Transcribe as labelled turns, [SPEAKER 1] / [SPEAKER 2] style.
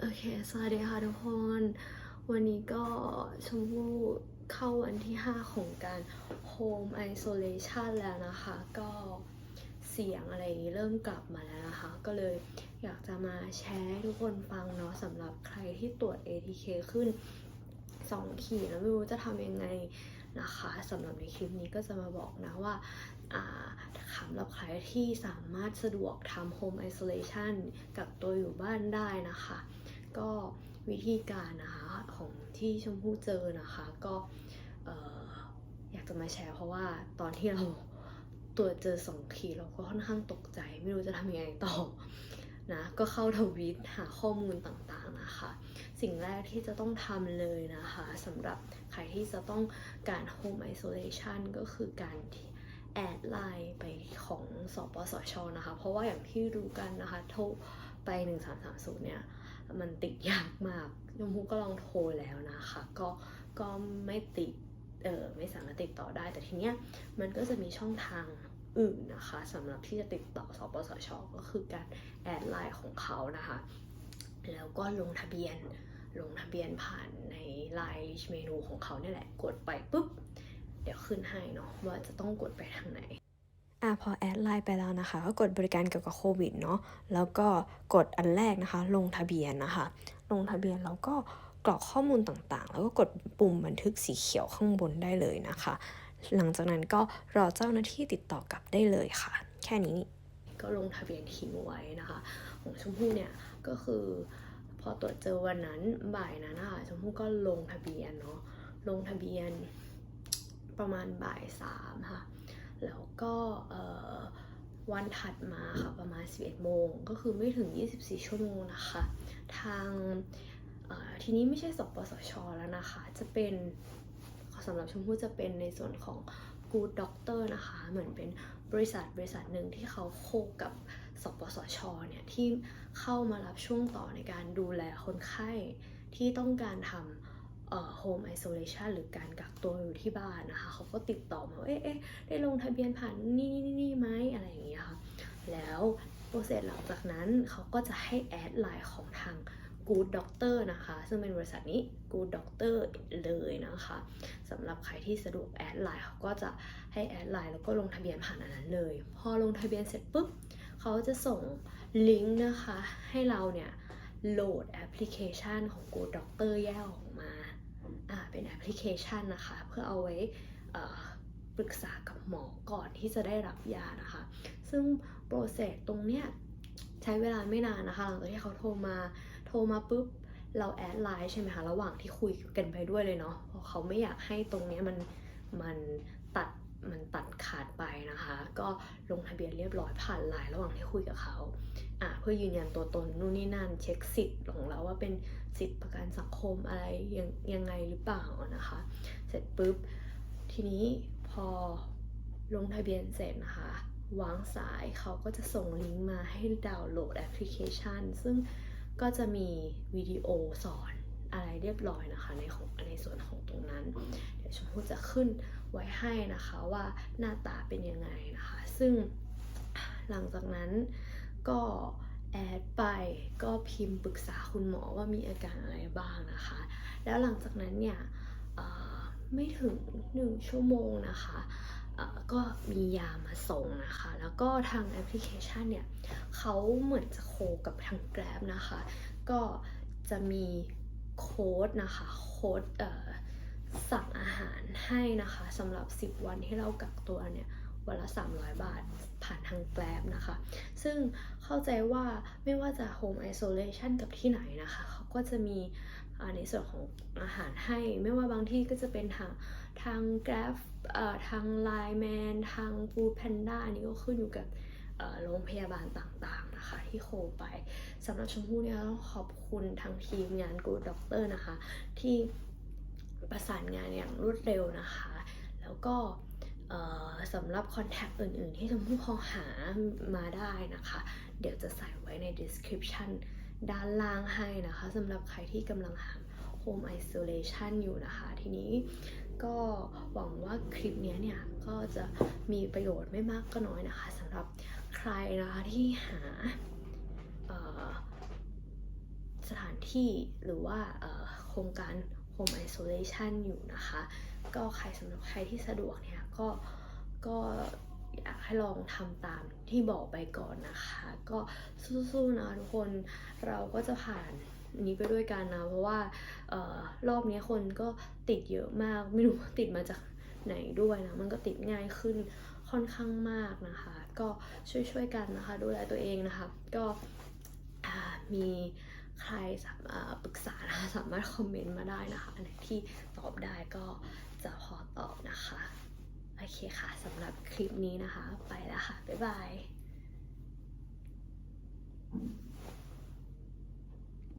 [SPEAKER 1] โอเค สวัสดีค่ะทุกคน วันนี้ก็ชมพู่เข้าวันที่ 5 ของการ Home Isolation แล้วนะคะ ก็เสียงอะไรเริ่มกลับมาแล้วนะคะ ก็เลยอยากจะมาแชร์ให้ทุกคนฟังเนาะสำหรับใครที่ตรวจ ATK ขึ้น 2 ขีดแล้วไม่รู้จะทำยังไงนะคะสำหรับในคลิปนี้ก็จะมาบอกนะว่าอ่าสำหรับใครที่สามารถสะดวกทำ Home Isolation กับตัวอยู่บ้านได้นะคะ ก็วิธีการนะคะของที่ชมพู่เจอนะคะก็เอ่ออยากจะมาแชร์เพราะว่าตอนที่เราตรวจเจอสองขีดเราก็ค่อนข้างตกใจ ไม่รู้จะทำยังไงต่อนะก็เข้าทวิตหาข้อมูลต่างๆนะคะ สิ่งแรกที่จะต้องทำเลยนะคะสำหรับใครที่จะต้องการ Home Isolation ก็คือการแอดไลน์ไปของสปสชนะคะ เพราะว่าอย่างที่รู้กันนะคะ โทรไป 1330 เนี่ย มันติดยากมากยมพูก็ลองโทรแล้วนะคะ ก็ก็ไม่ติดเออไม่สามารถติดต่อได้ แต่ทีเนี้ยมันก็จะมีช่องทางอื่นนะคะสำหรับที่จะติดต่อสปสช ก็คือการแอดไลน์ของเขานะคะ แล้วก็ลงทะเบียนลงทะเบียนผ่านในไลน์เมนูของเขาเนี่ยแหละ กดไปปุ๊บ เดี๋ยวขึ้นให้เนาะว่าจะต้องกดไปทางไหน
[SPEAKER 2] อะพอแอดไลน์ไปแล้วนะคะก็กดบริการเกี่ยวกับโควิดเนาะแล้วก็กดอันแรกนะคะ ลงทะเบียนนะคะ ลงทะเบียนแล้วก็กรอกข้อมูลต่างๆ แล้วก็กดปุ่มบันทึกสีเขียวข้างบนได้เลยนะคะ หลังจากนั้นก็รอเจ้าหน้าที่ติดต่อกลับได้เลยค่ะ แค่นี้
[SPEAKER 1] ก็ลงทะเบียนทิ้งไว้นะคะ ของชมพู่เนี่ยก็คือพอตรวจเจอวันนั้นบ่ายนั้นนะคะชมพู่ก็ลงทะเบียนเนาะลงทะเบียนประมาณบ่ายสามค่ะ แล้วก็วันถัดมาค่ะประมาณ 11 โมง ก็คือไม่ถึง 24 ชั่วโมงนะคะ ทางทีนี้ไม่ใช่สปสช แล้วนะคะ จะเป็นสำหรับชมพู่จะเป็นในส่วนของ Good Doctor นะคะ เหมือนเป็นบริษัทบริษัทหนึ่งที่เขาโคกับสปสช เนี่ย ที่เข้ามารับช่วงต่อในการดูแลคนไข้ที่ต้องการทำ เอ่อ home isolation หรือการกักตัวอยู่ที่บ้านนะคะเขาก็ติดต่อมาว่าเอ๊ะได้ลงทะเบียนผ่านนี่นี่นี่ไหมอะไรอย่างเงี้ยค่ะแล้วโปรเซสหลังจากนั้นเขาก็จะให้แอดไลน์ของทาง Good Doctor นะคะ ซึ่งเป็นบริษัทนี้ Good Doctor เลยนะคะสำหรับใครที่สะดวกแอดไลน์เขาก็จะให้แอดไลน์แล้วก็ลงทะเบียนผ่านอันนั้นเลย พอลงทะเบียนเสร็จปุ๊บเขาจะส่งลิงก์นะคะ ให้เราเนี่ยโหลดแอปพลิเคชันของ Good Doctor แยกออกมา เป็นแอปพลิเคชันนะคะ เพื่อเอาไว้ปรึกษากับหมอก่อนที่จะได้รับยานะคะ ซึ่งโปรเซสตรงเนี้ยใช้เวลาไม่นานนะคะหลังจากที่เขาโทรมาโทรมาปุ๊บเราแอดไลน์ใช่ไหมคะ ระหว่างที่คุยกันไปด้วยเลยเนาะเพราะเขาไม่อยากให้ตรงเนี้ยมันมันตัด มันตัดขาดไปนะคะ ก็ลงทะเบียนเรียบร้อยผ่านไลน์ระหว่างที่คุยกับเขาอะเพื่อยืนยันตัวตนนู่นนี่นั่นเช็คสิทธิ์ของเราว่าเป็นสิทธิประกันสังคมอะไรยังยังไงหรือเปล่านะคะ เสร็จปุ๊บทีนี้พอลงทะเบียนเสร็จนะคะวางสายเขาก็จะส่งลิงก์มาให้ดาวน์โหลดแอปพลิเคชัน ซึ่งก็จะมีวิดีโอสอนอะไรเรียบร้อยนะคะในของในส่วนของตรงนั้น เดี๋ยวชมพู่จะขึ้น ไว้ให้นะคะว่าหน้าตาเป็นยังไงนะคะ ซึ่งหลังจากนั้นก็แอดไปก็พิมพ์ปรึกษาคุณหมอว่ามีอาการอะไรบ้างนะคะ แล้วหลังจากนั้นเนี่ยเอ่อไม่ถึง 1 ชั่วโมงนะคะก็มียามาส่งนะคะ แล้วก็ทางแอปพลิเคชันเนี่ยเขาเหมือนจะโคกับทาง Grab นะคะ ก็จะมีโค้ดนะคะ โค้ดเอ่อ สั่งอาหารให้นะคะสำหรับ 10 วันที่เรากักตัวเนี่ยวันละ 300 บาทผ่านทาง Grab นะคะ ซึ่งเข้าใจว่าไม่ว่าจะ Home Isolation กับที่ไหนนะคะ เขาก็จะมีในส่วนของอาหารให้ ไม่ว่าบางที่ก็จะเป็นทางทาง Grab เอ่อทาง Line Man ทาง Food Panda อันนี้ก็ขึ้นอยู่กับโรงพยาบาลต่างๆนะคะที่โคไปสำหรับชมพู่เนี่ยต้องขอบคุณทางทีมงาน Good Doctor นะคะ ที่ ประสานงานอย่างรวดเร็วนะคะ แล้วก็สำหรับคอนแทคอื่นๆ ที่ชมพู่พอหามาได้นะคะ เดี๋ยวจะใส่ไว้ใน description ด้านล่างให้นะคะสำหรับใครที่กำลังหา home isolation อยู่นะคะ ทีนี้ก็หวังว่าคลิปนี้เนี่ย ก็จะมีประโยชน์ไม่มากก็น้อยนะคะสำหรับใครนะคะที่หาสถานที่หรือว่าโครงการ Home Isolation อยู่นะคะ ก็ใครสำหรับใครที่สะดวกเนี่ยก็ก็อยากให้ลองทำตามที่บอกไปก่อนนะคะ ก็สู้ๆนะทุกคนเราก็จะผ่านนี้ไปด้วยกันนะ เพราะว่าออรอบนี้คนก็ติดเยอะมาก ไม่รู้ติดมาจากไหนด้วยนะ มันก็ติดง่ายขึ้นค่อนข้างมากนะคะ ก็ช่วยๆกันนะคะ ดูแลตัวเองนะคะ ก็มี ใครสามารถปรึกษานะคะสามารถคอมเมนต์มาได้นะคะอันไหนที่ตอบได้ก็จะพอตอบนะคะ โอเคค่ะสำหรับคลิปนี้นะคะ ไปแล้วค่ะ บ๊ายบาย